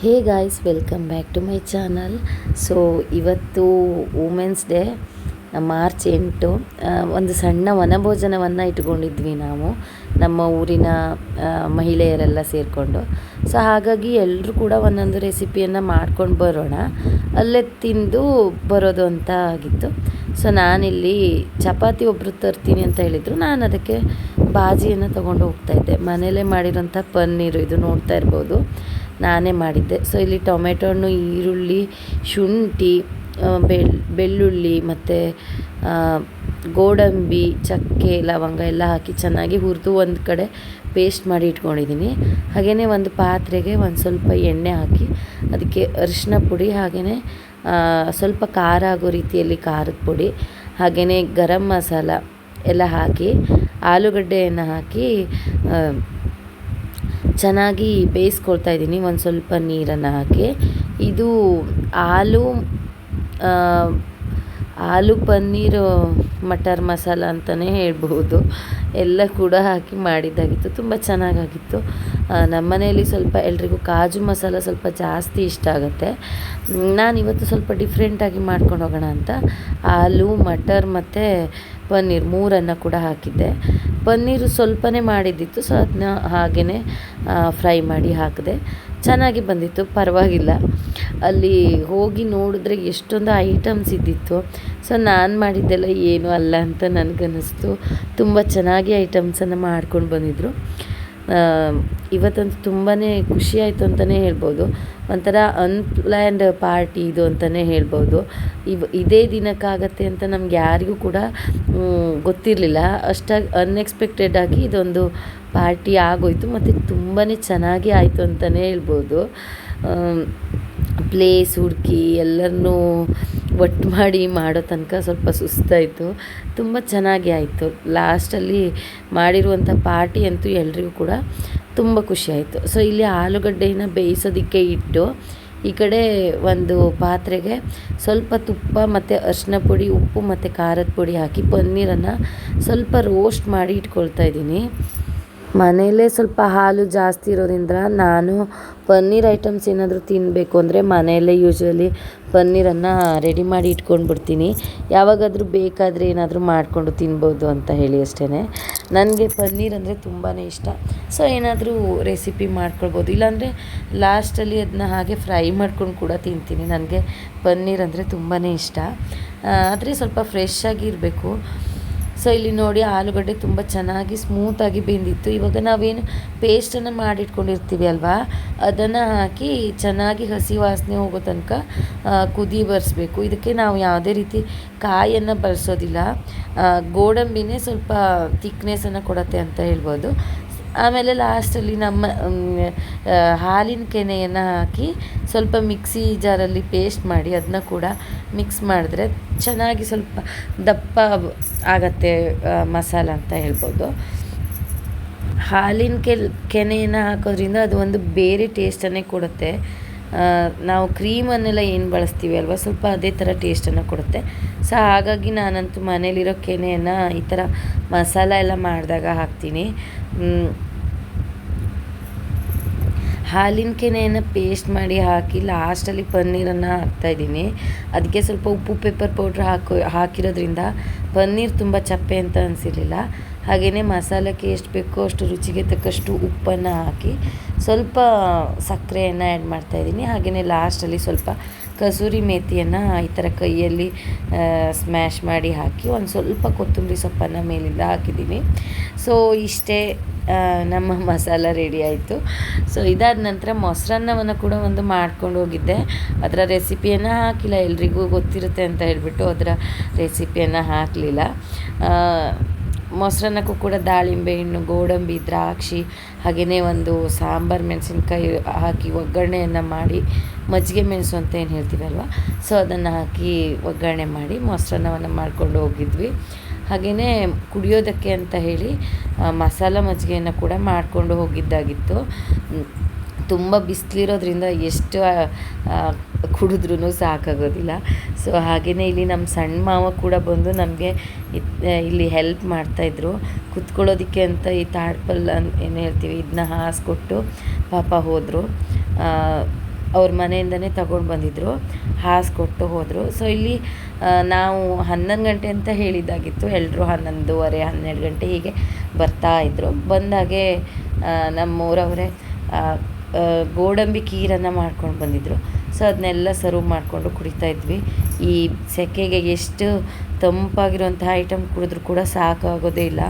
Hey guys, welcome back to my channel. So, ಇವತ್ತು women's day March ಎಂಟು. ಒಂದು ಸಣ್ಣ ವನಭೋಜನವನ್ನು ಇಟ್ಕೊಂಡಿದ್ವಿ ನಾವು, ನಮ್ಮ ಊರಿನ ಮಹಿಳೆಯರೆಲ್ಲ ಸೇರಿಕೊಂಡು. ಸೊ, ಹಾಗಾಗಿ ಎಲ್ಲರೂ ಕೂಡ ಒಂದೊಂದು ರೆಸಿಪಿಯನ್ನು ಮಾಡ್ಕೊಂಡು ಬರೋಣ. ಅಲ್ಲೇ ತಿಂದು ಬರೋದು ಅಂತ ಆಗಿತ್ತು. ಸೊ, ನಾನಿಲ್ಲಿ ಚಪಾತಿ ಒಬ್ಬರು ತರ್ತೀನಿ ಅಂತ ಹೇಳಿದರು. ನಾನು ಅದಕ್ಕೆ ಬಾಜಿಯನ್ನು ತೊಗೊಂಡು ಹೋಗ್ತಾ ಇದ್ದೆ. ಮನೇಲೇ ಮಾಡಿರೋಂಥ ಪನ್ನೀರು ಇದು ನೋಡ್ತಾ ಇರ್ಬೋದು. ನಾನೇ ಮಾಡಿದ್ದೆ. ಸೊ ಇಲ್ಲಿ ಟೊಮೆಟೊ ಹಣ್ಣು, ಈರುಳ್ಳಿ, ಶುಂಠಿ ಬೆಳ್ಳುಳ್ಳಿ ಮತ್ತು ಗೋಡಂಬಿ, ಚಕ್ಕೆ, ಲವಂಗ ಎಲ್ಲ ಹಾಕಿ ಚೆನ್ನಾಗಿ ಹುರಿದು ಒಂದು ಕಡೆ ಪೇಸ್ಟ್ ಮಾಡಿ ಇಟ್ಕೊಂಡಿದ್ದೀನಿ ಹಾಗೆಯೇ ಒಂದು ಪಾತ್ರೆಗೆ ಒಂದು ಸ್ವಲ್ಪ ಎಣ್ಣೆ ಹಾಕಿ ಅದಕ್ಕೆ ಅರಿಶಿನ ಪುಡಿ ಹಾಗೆಯೇ ಸ್ವಲ್ಪ ಖಾರ ಆಗೋ ರೀತಿಯಲ್ಲಿ ಖಾರದ ಪುಡಿ ಹಾಗೆಯೇ ಗರಂ ಮಸಾಲ ಎಲ್ಲ ಹಾಕಿ, ಆಲೂಗಡ್ಡೆಯನ್ನು ಹಾಕಿ ಚೆನ್ನಾಗಿ ಬೇಯಿಸ್ಕೊಳ್ತಾ ಇದ್ದೀನಿ, ಒಂದು ಸ್ವಲ್ಪ ನೀರನ್ನು ಹಾಕಿ. ಇದು ಆಲೂ ಆಲೂ ಪನ್ನೀರು, ಮಟರ್ ಮಸಾಲ ಅಂತಲೇ ಹೇಳ್ಬೋದು ಎಲ್ಲ ಕೂಡ ಹಾಕಿ ಮಾಡಿದ್ದಾಗಿತ್ತು, ತುಂಬ ಚೆನ್ನಾಗಾಗಿತ್ತು. ನಮ್ಮನೆಯಲ್ಲಿ ನಮ್ಮ ಮನೆಯಲ್ಲಿ ಸ್ವಲ್ಪ ಎಲ್ರಿಗೂ ಕಾಜು ಮಸಾಲ ಸ್ವಲ್ಪ ಜಾಸ್ತಿ ಇಷ್ಟ ಆಗುತ್ತೆ. ನಾನು ಇವತ್ತು ಸ್ವಲ್ಪ ಡಿಫ್ರೆಂಟಾಗಿ ಮಾಡ್ಕೊಂಡು ಹೋಗೋಣ ಅಂತ. ಆಲೂ, ಮಟರ್ ಮತ್ತು ಪನ್ನೀರ್ ಮೂರನ್ನು ಕೂಡ ಹಾಕಿದ್ದೆ. ಪನ್ನೀರು ಸ್ವಲ್ಪನೇ ಮಾಡಿದ್ದಿತ್ತು, ಸೊ ಅದನ್ನ ಹಾಗೆಯೇ ಫ್ರೈ ಮಾಡಿ ಹಾಕಿದೆ. ಚೆನ್ನಾಗಿ ಬಂದಿತ್ತು, ಪರವಾಗಿಲ್ಲ. ಅಲ್ಲಿ ಹೋಗಿ ನೋಡಿದ್ರೆ ಎಷ್ಟೊಂದು ಐಟಮ್ಸ್ ಇದ್ದಿತ್ತು. ಸೊ ನಾನು ಮಾಡಿದ್ದೆಲ್ಲ ಏನು ಅಲ್ಲ ಅಂತ ನನಗನ್ನಿಸ್ತು. ತುಂಬ ಚೆನ್ನಾಗಿ ಐಟಮ್ಸನ್ನು ಮಾಡ್ಕೊಂಡು ಬಂದಿದ್ದರು ಇವತ್ತಂತೂ ತುಂಬಾ ಖುಷಿ ಆಯಿತು ಅಂತಲೇ ಹೇಳ್ಬೋದು. ಒಂಥರ ಅನ್ಪ್ಲ್ಯಾಂಡ್ ಪಾರ್ಟಿ ಇದು ಅಂತಲೇ ಹೇಳ್ಬೋದು. ಇವ್, ಇದೇ ದಿನಕ್ಕಾಗತ್ತೆ ಅಂತ ನಮ್ಗೆ ಯಾರಿಗೂ ಕೂಡ ಗೊತ್ತಿರಲಿಲ್ಲ. ಅಷ್ಟಾಗಿ ಅನ್ಎಕ್ಸ್ಪೆಕ್ಟೆಡ್ ಆಗಿ ಇದೊಂದು ಪಾರ್ಟಿ ಆಗೋಯ್ತು. ಮತ್ತು ತುಂಬಾ ಚೆನ್ನಾಗಿ ಆಯಿತು ಅಂತಲೇ ಹೇಳ್ಬೋದು. ಪ್ಲೇಸ್ ಹುಡುಕಿ ಎಲ್ಲರನ್ನೂ ಒಟ್ಟು ಮಾಡಿ ಮಾಡೋ ತನಕ ಸ್ವಲ್ಪ ಸುಸ್ತಾಯಿತು ತುಂಬ ಚೆನ್ನಾಗಿ ಆಯಿತು. ಲಾಸ್ಟಲ್ಲಿ ಮಾಡಿರುವಂಥ ಪಾರ್ಟಿ ಅಂತೂ ಎಲ್ರಿಗೂ ಕೂಡ ತುಂಬ ಖುಷಿಯಾಯಿತು ಸೊ ಇಲ್ಲಿ ಆಲೂಗಡ್ಡೆಯನ್ನು ಬೇಯಿಸೋದಕ್ಕೆ ಇಟ್ಟು ಈ ಕಡೆ ಒಂದು ಪಾತ್ರೆಗೆ ಸ್ವಲ್ಪ ತುಪ್ಪ ಮತ್ತು ಅರಿಶಿನ ಪುಡಿ, ಉಪ್ಪು ಮತ್ತು ಖಾರದ ಪುಡಿ ಹಾಕಿ ಪನ್ನೀರನ್ನು ಸ್ವಲ್ಪ ರೋಸ್ಟ್ ಮಾಡಿ ಇಟ್ಕೊಳ್ತಾ ಇದ್ದೀನಿ. ಮನೆಯಲ್ಲೇ ಸ್ವಲ್ಪ ಹಾಲು ಜಾಸ್ತಿ ಇರೋದ್ರಿಂದ ನಾನು ಪನ್ನೀರ್ ಐಟಮ್ಸ್ ಏನಾದರೂ ತಿನ್ನಬೇಕು ಅಂದರೆ ಮನೆಯಲ್ಲೇ ಯೂಶ್ವಲಿ ಪನ್ನೀರನ್ನು ರೆಡಿ ಮಾಡಿ ಇಟ್ಕೊಂಡು ಬಿಡ್ತೀನಿ ಯಾವಾಗಾದರೂ ಬೇಕಾದರೆ ಏನಾದರೂ ಮಾಡಿಕೊಂಡು ತಿನ್ಬೋದು ಅಂತ ಹೇಳಿ ಅಷ್ಟೇ ನನಗೆ ಪನ್ನೀರ್ ಅಂದರೆ ತುಂಬಾ ಇಷ್ಟ. ಸೊ ಏನಾದರೂ ರೆಸಿಪಿ ಮಾಡ್ಕೊಳ್ಬೋದು. ಇಲ್ಲಾಂದರೆ ಲಾಸ್ಟಲ್ಲಿ ಅದನ್ನ ಹಾಗೆ ಫ್ರೈ ಮಾಡ್ಕೊಂಡು ಕೂಡ ತಿಂತೀನಿ. ನನಗೆ ಪನ್ನೀರ್ ಅಂದರೆ ತುಂಬಾ ಇಷ್ಟ. ಆದರೆ ಸ್ವಲ್ಪ ಫ್ರೆಶ್ ಆಗಿರಬೇಕು ಸೊ ಇಲ್ಲಿ ನೋಡಿ ಆಲೂಗಡ್ಡೆ ತುಂಬ ಚೆನ್ನಾಗಿ ಸ್ಮೂತಾಗಿ ಬೆಂದಿತ್ತು. ಇವಾಗ ನಾವೇನು ಪೇಸ್ಟನ್ನು ಮಾಡಿಟ್ಕೊಂಡಿರ್ತೀವಿ ಅಲ್ವಾ? ಅದನ್ನು ಹಾಕಿ ಚೆನ್ನಾಗಿ ಹಸಿ ವಾಸನೆ ಹೋಗೋ ತನಕ ಕುದಿ ಬರೆಸ್ಬೇಕು. ಇದಕ್ಕೆ ನಾವು ಯಾವುದೇ ರೀತಿ ಕಾಯನ್ನು ಬಳಸೋದಿಲ್ಲ. ಗೋಡಂಬಿನೇ ಸ್ವಲ್ಪ ತಿಕ್ನೆಸನ್ನು ಕೊಡುತ್ತೆ ಅಂತ ಹೇಳ್ಬೋದು. ಆಮೇಲೆ ಲಾಸ್ಟಲ್ಲಿ ನಮ್ಮ ಹಾಲಿನ ಕೆನೆಯನ್ನು ಹಾಕಿ ಸ್ವಲ್ಪ ಮಿಕ್ಸಿ ಜಾರಲ್ಲಿ ಪೇಸ್ಟ್ ಮಾಡಿ ಅದನ್ನ ಕೂಡ ಮಿಕ್ಸ್ ಮಾಡಿದ್ರೆ ಚೆನ್ನಾಗಿ ಸ್ವಲ್ಪ ದಪ್ಪ ಆಗತ್ತೆ ಮಸಾಲ ಅಂತ ಹೇಳ್ಬೋದು. ಹಾಲಿನ ಕೆಲ್, ಕೆನೆಯನ್ನು ಹಾಕೋದ್ರಿಂದ ಅದು ಒಂದು ಬೇರೆ ಟೇಸ್ಟನ್ನೇ ಕೊಡುತ್ತೆ. ನಾವು ಕ್ರೀಮನ್ನೆಲ್ಲ ಏನು ಬಳಸ್ತೀವಿ ಅಲ್ವಾ? ಸ್ವಲ್ಪ ಅದೇ ಥರ ಟೇಸ್ಟನ್ನು ಕೊಡುತ್ತೆ. ಸೊ ಹಾಗಾಗಿ ನಾನಂತೂ ಮನೇಲಿರೋ ಕೆನೆಯನ್ನು ಈ ಥರ ಮಸಾಲ ಎಲ್ಲ ಮಾಡಿದಾಗ ಹಾಕ್ತೀನಿ. ಹಾಲಿನ ಕೆನೆಯನ್ನು ಪೇಸ್ಟ್ ಮಾಡಿ ಹಾಕಿ ಲಾಸ್ಟಲ್ಲಿ ಪನ್ನೀರನ್ನು ಹಾಕ್ತಾಯಿದ್ದೀನಿ ಅದಕ್ಕೆ ಸ್ವಲ್ಪ ಉಪ್ಪು ಪೇಪರ್ ಪೌಡ್ರ್ ಹಾಕೋ, ಹಾಕಿರೋದ್ರಿಂದ ಪನ್ನೀರ್ ತುಂಬ ಚಪ್ಪೆ ಅಂತ ಅನಿಸಿರಲಿಲ್ಲ. ಹಾಗೆಯೇ ಮಸಾಲಕ್ಕೆ ಎಷ್ಟು ಬೇಕೋ ಅಷ್ಟು ರುಚಿಗೆ ತಕ್ಕಷ್ಟು ಉಪ್ಪನ್ನು ಹಾಕಿ ಸ್ವಲ್ಪ ಸಕ್ಕರೆಯನ್ನು ಆ್ಯಡ್ ಮಾಡ್ತಾಯಿದ್ದೀನಿ ಹಾಗೆಯೇ ಲಾಸ್ಟಲ್ಲಿ ಸ್ವಲ್ಪ ಕಸೂರಿ ಮೇಥಿಯನ್ನು ಈ ಥರ ಕೈಯಲ್ಲಿ ಸ್ಮ್ಯಾಶ್ ಮಾಡಿ ಹಾಕಿ ಒಂದು ಸ್ವಲ್ಪ ಕೊತ್ತಂಬರಿ ಸೊಪ್ಪನ್ನು ಮೇಲಿಂದ ಹಾಕಿದ್ದೀನಿ. ಸೊ ಇಷ್ಟೇ ನಮ್ಮ ಮಸಾಲ ರೆಡಿ ಆಯಿತು. ಸೊ ಇದಾದ ನಂತರ ಮೊಸರನ್ನವನ್ನು ಕೂಡ ಒಂದು ಮಾಡ್ಕೊಂಡು ಹೋಗಿದ್ದೆ. ಅದರ ರೆಸಿಪಿಯನ್ನು ಹಾಕಿಲ್ಲ ಎಲ್ರಿಗೂ ಗೊತ್ತಿರುತ್ತೆ ಅಂತ ಹೇಳಿಬಿಟ್ಟು ಅದರ ರೆಸಿಪಿಯನ್ನು ಹಾಕಲಿಲ್ಲ. ಮೊಸರನ್ನಕ್ಕೂ ಕೂಡ ದಾಳಿಂಬೆ ಹಣ್ಣು, ಗೋಡಂಬಿ, ದ್ರಾಕ್ಷಿ ಹಾಗೆಯೇ ಒಂದು ಸಾಂಬಾರು ಮೆಣಸಿನ್ಕಾಯಿ ಹಾಕಿ ಒಗ್ಗರಣೆಯನ್ನು ಮಾಡಿ ಮಜ್ಜಿಗೆ ಮೆಣಸು ಅಂತ ಏನು ಹೇಳ್ತೀವಲ್ವ? ಸೊ ಅದನ್ನು ಹಾಕಿ ಒಗ್ಗರಣೆ ಮಾಡಿ ಮೊಸರನ್ನವನ್ನು ಮಾಡ್ಕೊಂಡು ಹೋಗಿದ್ವಿ. ಹಾಗೆಯೇ ಕುಡಿಯೋದಕ್ಕೆ ಅಂತ ಹೇಳಿ ಮಸಾಲ ಮಜ್ಜಿಗೆಯನ್ನು ಕೂಡ ಮಾಡಿಕೊಂಡು ಹೋಗಿದ್ದಾಗಿತ್ತು. ತುಂಬ ಬಿಸಿಲಿರೋದ್ರಿಂದ ಎಷ್ಟು ಕುಡಿದ್ರೂ ಸಾಕಾಗೋದಿಲ್ಲ. ಸೊ ಹಾಗೆಯೇ ಇಲ್ಲಿ ನಮ್ಮ ಸಣ್ಣ ಮಾವ ಕೂಡ ಬಂದು ನಮಗೆ ಇಲ್ಲಿ ಹೆಲ್ಪ್ ಮಾಡ್ತಾಯಿದ್ರು ಕುತ್ಕೊಳ್ಳೋದಕ್ಕೆ ಅಂತ ಈ ತಾಡ್ಪಲ್ ಅನ್, ಏನು ಹೇಳ್ತೀವಿ ಇದನ್ನ ಹಾಸ್ಕೊಟ್ಟು ಪಾಪ ಹೋದರು. ಅವ್ರ ಮನೆಯಿಂದನೇ ತಗೊಂಡು ಬಂದಿದ್ದರು ಹಾಸ್ಕೊಟ್ಟು ಹೋದರು. ಸೊ ಇಲ್ಲಿ ನಾವು ಹನ್ನೊಂದು ಗಂಟೆ ಅಂತ ಹೇಳಿದ್ದಾಗಿತ್ತು. ಎಲ್ಲರೂ ಹನ್ನೊಂದುವರೆ, ಹನ್ನೆರಡು ಗಂಟೆ ಹೀಗೆ ಬರ್ತಾ ಇದ್ದರು ಬಂದಾಗೆ ನಮ್ಮ ನಮ್ಮೂರವರೇ ಗೋಡಂಬಿ ಖೀರನ್ನು ಮಾಡ್ಕೊಂಡು ಬಂದಿದ್ದರು ಸೊ ಅದನ್ನೆಲ್ಲ ಸರ್ವ್ ಮಾಡಿಕೊಂಡು ಕುಡಿತಾ ಇದ್ವಿ. ಈ ಸೆಕೆಗೆ ಎಷ್ಟು ತಂಪಾಗಿರುವಂತಹ ಐಟಮ್ ಕುಡಿದ್ರು ಕೂಡ ಸಾಕಾಗೋದೇ ಇಲ್ಲ.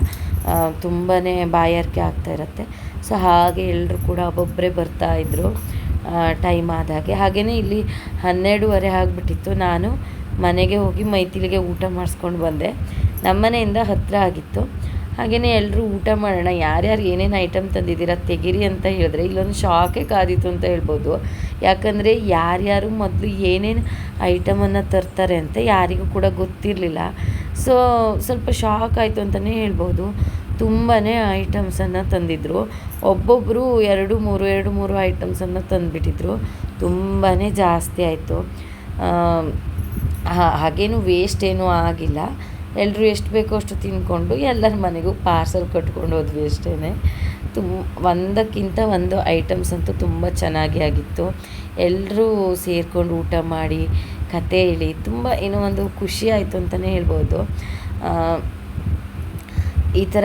ತುಂಬಾ ಬಾಯಾರಿಕೆ ಆಗ್ತಾ ಇರುತ್ತೆ. ಸೊ ಹಾಗೆ ಎಲ್ಲರೂ ಕೂಡ ಒಬ್ಬೊಬ್ಬರೇ ಬರ್ತಾ ಇದ್ದರು ಟೈಮ್ ಆದಾಗೆ ಹಾಗೆಯೇ ಇಲ್ಲಿ ಹನ್ನೆರಡೂವರೆ ಆಗಿಬಿಟ್ಟಿತ್ತು. ನಾನು ಮನೆಗೆ ಹೋಗಿ ಮೈತಿಲಿಗೆ ಊಟ ಮಾಡಿಸ್ಕೊಂಡು ಬಂದೆ. ನಮ್ಮನೆಯಿಂದ ಹತ್ತಿರ ಆಗಿತ್ತು. ಹಾಗೆಯೇ ಎಲ್ಲರೂ ಊಟ ಮಾಡೋಣ, ಯಾರ್ಯಾರು ಏನೇನು ಐಟಮ್ ತಂದಿದ್ದೀರಾ ತೆಗಿರಿ ಅಂತ ಹೇಳಿದ್ರೆ ಇಲ್ಲೊಂದು ಶಾಕೇ ಕಾದಿತ್ತು ಅಂತ ಹೇಳ್ಬೋದು. ಯಾಕಂದರೆ ಯಾರ್ಯಾರು ಮೊದಲು ಏನೇನು ಐಟಮನ್ನು ತರ್ತಾರೆ ಅಂತ ಯಾರಿಗೂ ಕೂಡ ಗೊತ್ತಿರಲಿಲ್ಲ. ಸೊ ಸ್ವಲ್ಪ ಶಾಕ್ ಆಯಿತು ಅಂತಲೇ ಹೇಳ್ಬೋದು. ತುಂಬಾ ಐಟಮ್ಸನ್ನು ತಂದಿದ್ದರು ಒಬ್ಬೊಬ್ಬರು ಎರಡು ಮೂರು ಎರಡು ಮೂರು ಐಟಮ್ಸನ್ನು ತಂದುಬಿಟ್ಟಿದ್ರು. ತುಂಬಾ ಜಾಸ್ತಿ ಆಯಿತು. ಹಾಗೇನು ವೇಸ್ಟ್ ಏನೂ ಆಗಿಲ್ಲ. ಎಲ್ಲರೂ ಎಷ್ಟು ಬೇಕೋ ಅಷ್ಟು ತಿಂದ್ಕೊಂಡು ಎಲ್ಲರ ಮನೆಗೂ ಪಾರ್ಸಲ್ ಕಟ್ಕೊಂಡು ಹೋದ್ವಿ ಅಷ್ಟೇ ತುಂಬ ಒಂದಕ್ಕಿಂತ ಒಂದು ಐಟಮ್ಸ್ ಅಂತೂ ತುಂಬ ಚೆನ್ನಾಗಿ ಆಗಿತ್ತು. ಎಲ್ಲರೂ ಸೇರಿಕೊಂಡು ಊಟ ಮಾಡಿ ಕತೆ ಹೇಳಿ ತುಂಬ ಏನೋ ಒಂದು ಖುಷಿ ಆಯಿತು ಅಂತಲೇ ಹೇಳ್ಬೋದು. ಈ ಥರ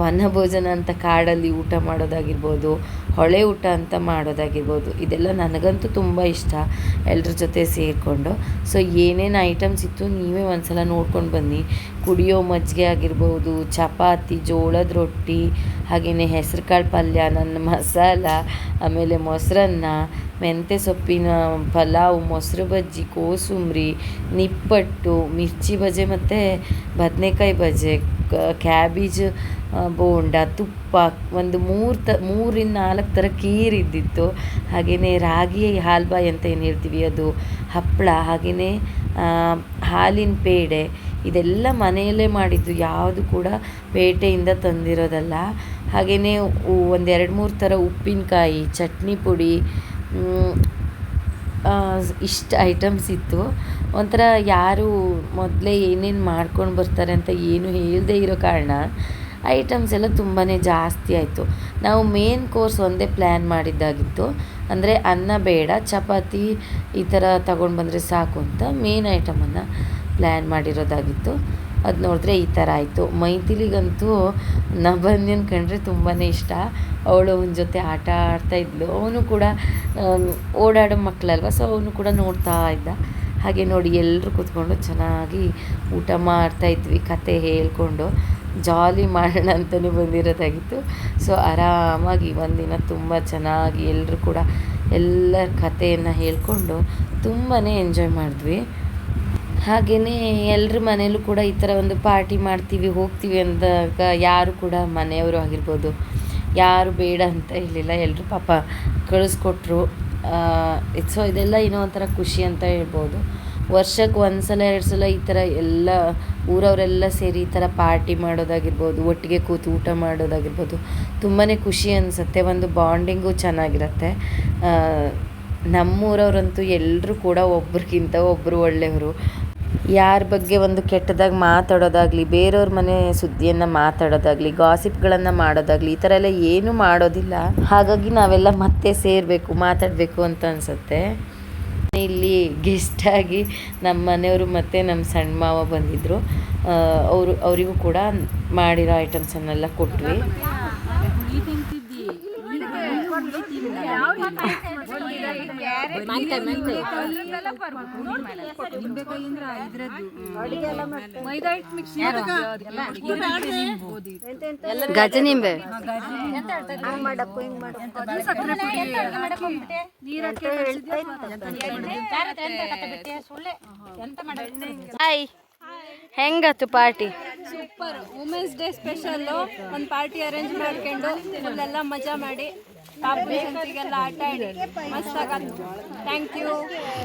ವನಭೋಜನ ಅಂತ ಕಾಡಲ್ಲಿ ಊಟ ಮಾಡೋದಾಗಿರ್ಬೋದು, ಹೊಳೆ ಊಟ ಅಂತ ಮಾಡೋದಾಗಿರ್ಬೋದು, ಇದೆಲ್ಲ ನನಗಂತೂ ತುಂಬ ಇಷ್ಟ ಎಲ್ಲರ ಜೊತೆ ಸೇರಿಕೊಂಡು. ಸೊ ಏನೇನು ಐಟಮ್ಸ್ ಇತ್ತು ನೀವೇ ಒಂದ್ಸಲ ನೋಡ್ಕೊಂಡು ಬನ್ನಿ. ಕುಡಿಯೋ ಮಜ್ಜಿಗೆ ಆಗಿರ್ಬೋದು, ಚಪಾತಿ, ಜೋಳದ ರೊಟ್ಟಿ ಹಾಗೆಯೇ ಹೆಸ್ರು ಕಾಳು ಪಲ್ಯ, ನನ್ನ ಮಸಾಲ, ಆಮೇಲೆ ಮೊಸರನ್ನ ಮೆಂತ್ಯ ಸೊಪ್ಪಿನ ಪಲಾವ್, ಮೊಸರು ಬಜ್ಜಿ, ಕೋಸುಂಬರಿ, ನಿಪ್ಪಟ್ಟು, ಮಿರ್ಚಿ ಬಜೆ ಮತ್ತು ಬದನೆಕಾಯಿ ಬಜೆ. ಕ್ಯಾಬೇಜ್ ಬೋಂಡ, ತುಪ್ಪ, ಒಂದು ಮೂರು ತ ಮೂರಿಂದ ನಾಲ್ಕು ಥರ ಖೀರ್ ಇದ್ದಿತ್ತು. ಹಾಗೆಯೇ ರಾಗಿ ಹಾಲ್ಬಾಯಿ ಅಂತ ಏನು ಹೇಳ್ತೀವಿ ಅದು? ಹಪ್ಪಳ ಹಾಗೆಯೇ ಹಾಲಿನ ಪೇಡೆ. ಇದೆಲ್ಲ ಮನೆಯಲ್ಲೇ ಮಾಡಿದ್ದು. ಯಾವುದು ಕೂಡ ಪೇಟೆಯಿಂದ ತಂದಿರೋದಲ್ಲ. ಹಾಗೆಯೇ ಒಂದು ಎರಡು ಮೂರು ಥರ ಉಪ್ಪಿನಕಾಯಿ, ಚಟ್ನಿ ಪುಡಿ ಇಷ್ಟು ಐಟಮ್ಸ್ ಇತ್ತು. ಒಂಥರ ಯಾರು ಮೊದಲೇ ಏನೇನು ಮಾಡ್ಕೊಂಡು ಬರ್ತಾರೆ ಅಂತ ಏನು ಹೇಳದೇ ಇರೋ ಕಾರಣ ಐಟಮ್ಸ್ ಎಲ್ಲ ತುಂಬಾ ಜಾಸ್ತಿ ಆಯಿತು. ನಾವು ಮೇನ್ ಕೋರ್ಸ್ ಒಂದೇ ಪ್ಲ್ಯಾನ್ ಮಾಡಿದ್ದಾಗಿತ್ತು. ಅಂದರೆ ಅನ್ನ ಬೇಡ, ಚಪಾತಿ ಈ ಥರ ತಗೊಂಡು ಬಂದರೆ ಸಾಕು ಅಂತ ಮೇನ್ ಐಟಮನ್ನು ಪ್ಲ್ಯಾನ್ ಮಾಡಿರೋದಾಗಿತ್ತು. ಅದು ನೋಡಿದ್ರೆ ಈ ಥರ ಆಯಿತು. ಮೈಥಿಲಿಗಂತೂ ನಬನ್ಯನ್ ಕಂಡ್ರೆ ತುಂಬಾ ಇಷ್ಟ. ಅವಳು ಅವನ ಜೊತೆ ಆಟ ಆಡ್ತಾ ಇದ್ಲು. ಅವನು ಕೂಡ ಓಡಾಡೋ ಮಕ್ಕಳಲ್ವ ಸೊ ಅವನು ಕೂಡ ನೋಡ್ತಾ ಇದ್ದ. ಹಾಗೆ ನೋಡಿ ಎಲ್ಲರೂ ಕೂತ್ಕೊಂಡು ಚೆನ್ನಾಗಿ ಊಟ ಮಾಡ್ತಾ ಇದ್ವಿ, ಕತೆ ಹೇಳ್ಕೊಂಡು. ಜಾಲಿ ಮಾಡೋಣ ಅಂತಲೇ ಬಂದಿರೋದಾಗಿತ್ತು. ಸೊ ಆರಾಮಾಗಿ ಒಂದಿನ ತುಂಬ ಚೆನ್ನಾಗಿ ಎಲ್ಲರೂ ಕೂಡ ಎಲ್ಲರ ಕಥೆಯನ್ನು ಹೇಳ್ಕೊಂಡು ತುಂಬಾ ಎಂಜಾಯ್ ಮಾಡಿದ್ವಿ. ಹಾಗೆಯೇ ಎಲ್ಲರ ಮನೇಲೂ ಕೂಡ ಈ ಥರ ಒಂದು ಪಾರ್ಟಿ ಮಾಡ್ತೀವಿ, ಹೋಗ್ತೀವಿ ಅಂದಾಗ ಯಾರು ಕೂಡ ಮನೆಯವರು ಆಗಿರ್ಬೋದು, ಯಾರು ಬೇಡ ಅಂತ ಹೇಳಿಲ್ಲ ಎಲ್ಲರೂ ಪಾಪ ಕಳಿಸ್ಕೊಟ್ರು. ಸೊ ಇದೆಲ್ಲ ಏನೋ ಒಂಥರ ಖುಷಿ ಅಂತ ಹೇಳ್ಬೋದು. ವರ್ಷಕ್ಕೆ ಒಂದು ಸಲ ಎರಡು ಸಲ ಈ ಥರ ಎಲ್ಲ ಊರವರೆಲ್ಲ ಸೇರಿ ಈ ಥರ ಪಾರ್ಟಿ ಮಾಡೋದಾಗಿರ್ಬೋದು, ಒಟ್ಟಿಗೆ ಕೂತು ಊಟ ಮಾಡೋದಾಗಿರ್ಬೋದು ತುಂಬಾ ಖುಷಿ ಅನಿಸುತ್ತೆ. ಒಂದು ಬಾಂಡಿಂಗು ಚೆನ್ನಾಗಿರುತ್ತೆ. ನಮ್ಮೂರವ್ರಂತೂ ಎಲ್ಲರೂ ಕೂಡ ಒಬ್ರಿಗಿಂತ ಒಬ್ಬರು ಒಳ್ಳೆಯವರು. ಯಾರ ಬಗ್ಗೆ ಒಂದು ಕೆಟ್ಟದಾಗಿ ಮಾತಾಡೋದಾಗಲಿ ಬೇರೆಯವ್ರ ಮನೆ ಸುದ್ದಿಯನ್ನು ಮಾತಾಡೋದಾಗಲಿ, ಗಾಸಿಪ್ಗಳನ್ನು ಮಾಡೋದಾಗಲಿ, ಈ ಥರ ಎಲ್ಲ ಏನೂ ಮಾಡೋದಿಲ್ಲ. ಹಾಗಾಗಿ ನಾವೆಲ್ಲ ಮತ್ತೆ ಸೇರಬೇಕು, ಮಾತಾಡಬೇಕು ಅಂತ ಅನಿಸುತ್ತೆ. ಇಲ್ಲಿ ಗೆಸ್ಟಾಗಿ ನಮ್ಮ ಮನೆಯವರು ಮತ್ತು ನಮ್ಮ ಸಣ್ಣ ಮಾವ ಬಂದಿದ್ದರು ಅವರು, ಅವರಿಗೂ ಕೂಡ ಮಾಡಿರೋ ಐಟಮ್ಸನ್ನೆಲ್ಲ ಕೊಟ್ವಿ. ಗಜನಿಂಬೆ hi. ಹೆಂಗತ್ತು party? Super. Women's day special ಒಂದು ಪಾರ್ಟಿ ಅರೇಂಜ್ ಮಾಡ್ಕೊಂಡು ಎಲ್ಲ ಮಜಾ ಮಾಡಿ.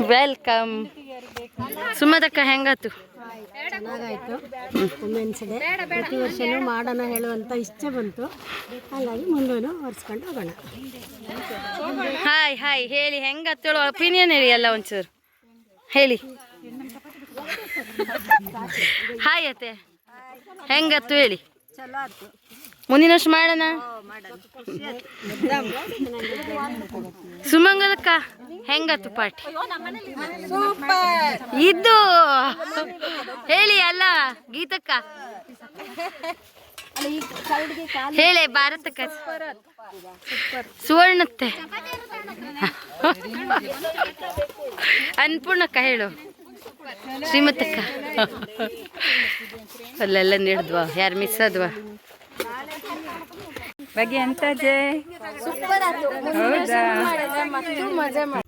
ವೆಲ್ಕಮ್ ಸುಮದಕ್ಕ ಹೆಂಗತ್ತು ಚೆನ್ನಾಗಾಯಿತು. ವುಮೆನ್ಸ್ ಡೇ ಪ್ರತಿ ವರ್ಷನೂ ಮಾಡೋಣ ಹೇಳುವಂತ ಇಚ್ಛೆ ಬಂತು. ಹಾಗಾಗಿ ಮುಂದೂ ಒರೆಸ್ಕೊಂಡು ಹೋಗೋಣ. ಹಾಯ್ ಹಾಯ್ ಹೇಳಿ ಹೆಂಗತ್ತು ಹೇಳುವ ಒಪಿನಿಯನ್ ಹೇಳಿ ಎಲ್ಲ ಒಂಚೂರು. ಹೇಳಿ. ಹಾಯ್ ಅತ್ತೆ. ಹೆಂಗತ್ತು ಹೇಳಿ? ಚಲೋ ಆಯ್ತು. ಮುಂದಿನ ವರ್ಷ ಮಾಡೋಣ? ಸುಮಂಗಲಕ್ಕ, ಹೆಂಗತ್ತು ಪಾರ್ಟಿ ಇದು ಹೇಳಿ ಅಲ್ಲ, ಗೀತಕ್ಕ. ಹೇಳಿ, ಭಾರತಕ್ಕ. ಸುವರ್ಣತ್ತೆ. ಅನ್ಪೂರ್ಣಕ್ಕ ಹೇಳು. ಶ್ರೀಮತಕ್ಕ ಅಲ್ಲೆಲ್ಲ ನೀಡಿದ್ವಾ, ಯಾರು ಮಿಸ್ ಆದ್ವಾ? ભાગ્ય અંતાજે સુપર હતું મજામાં